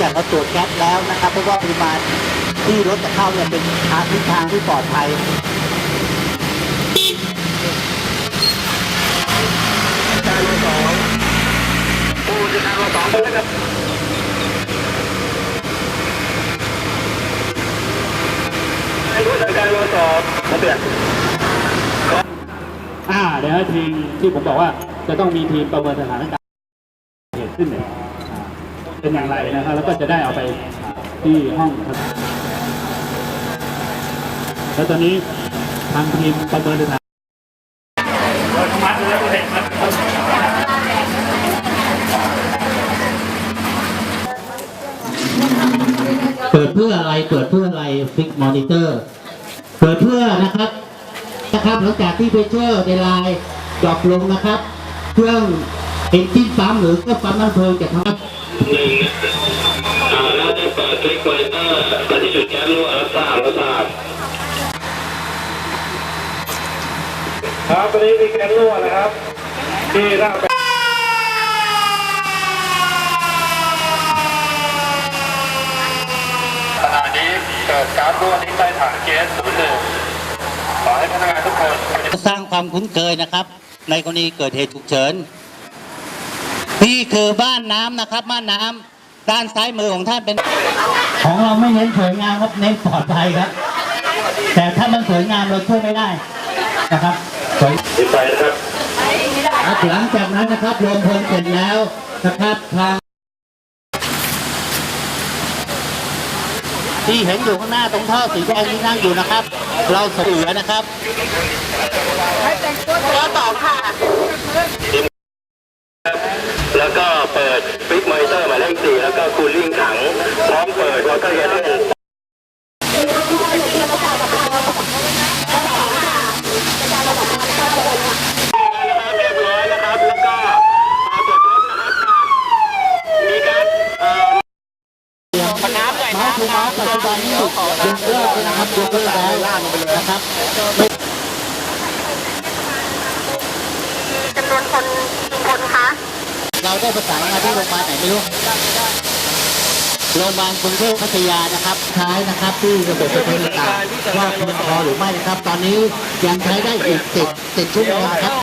การเราตรวจแก๊สแล้วนะครับเพราะว่าปริมาณที่รถจะเข้าเนี่ยเป็นทางทิศทางที่ปลอดภัยการเบอร์สองผู้จัดการเบอร์สองนะครับให้ผู้จัดการเบอร์สองมาเปลี่ยนอ่าเดี๋ยวทีมที่ผมบอกว่าจะต้องมีทีมประเมินสถานการณ์เหตุขึ้นเนี่ย เป็นอย่างไรนะครับ แล้วก็จะได้เอาไปที่ห้องแล้วตอนนี้ทางทีมประเมินสถานเรามัดแล้วเปิดเพื่ออะไร เปิดเพื่ออะไรฟิกมอนิเตอร์ เปิดเพื่อนะครับ นะครับหลังจากที่เพเชอร์ในลน์ดรอปลงนะครับ เครื่องเอนจินปั๊มหรือเครื่องปั๊มน้ำเพลิงจะทำ หนึ่งอ่าเราจะเปิดคลิกไวเตอร์ตอนที่จุดแก๊สรั่วรับทราบรับทราบครับตอนนี้มีแก๊สรั่วนะครับ ที่ร่างขณะนี้เกิดการรั่วที่ใต้ถังแก๊สศูนย์หนึ่งขอให้พนักงานทุกคน สร้างความคุ้นเคยนะครับ ในกรณีเกิดเหตุฉุกเฉิน นี่คือบ้านน้ำนะครับ บ้านน้ำด้านซ้ายมือของท่านเป็น ของเราไม่เน้นสวยงามครับ เน้นปลอดภัยครับ แต่ถ้ามันสวยงามเราช่วยไม่ได้นะครับสวยปิดไฟนะครับครับหลังจากนั้นนะครับรวมพลเสร็จแล้วนะครับทางที่เห็นอยู่ข้างหน้าตรงท่อสีแดงที่นั่งอยู่นะครับ เราเสือนะครับแแล้วก็เปิดฟิกมอนิเตอร์หมายเลขสี่แล้วก็คูลิ่งถังพร้อมเปิดวอเตอร์เฮดเล่นเรียบร้อยนะครับแล้วก็พอตรวจพบนะครับมีการเอ่อน้ำหน่อยน้ำน้ำปัจจุบันนี้ยกเลิกแล้วนะครับยกเลิกแล้วนะครับจำนวนคนกี่คนคะ เราได้ประสานงาที่โรงพยาบาลไหนไม่รู้โรงพยาบาลกรุงเทพพัทยานะครับท้ายนะครับที่ระบบไฟฟ้าต่างว่าเพียงพอหรือไม่นะครับ ตอนนี้ยังใช้ได้อีกสิบสิบชั่วโมงครับ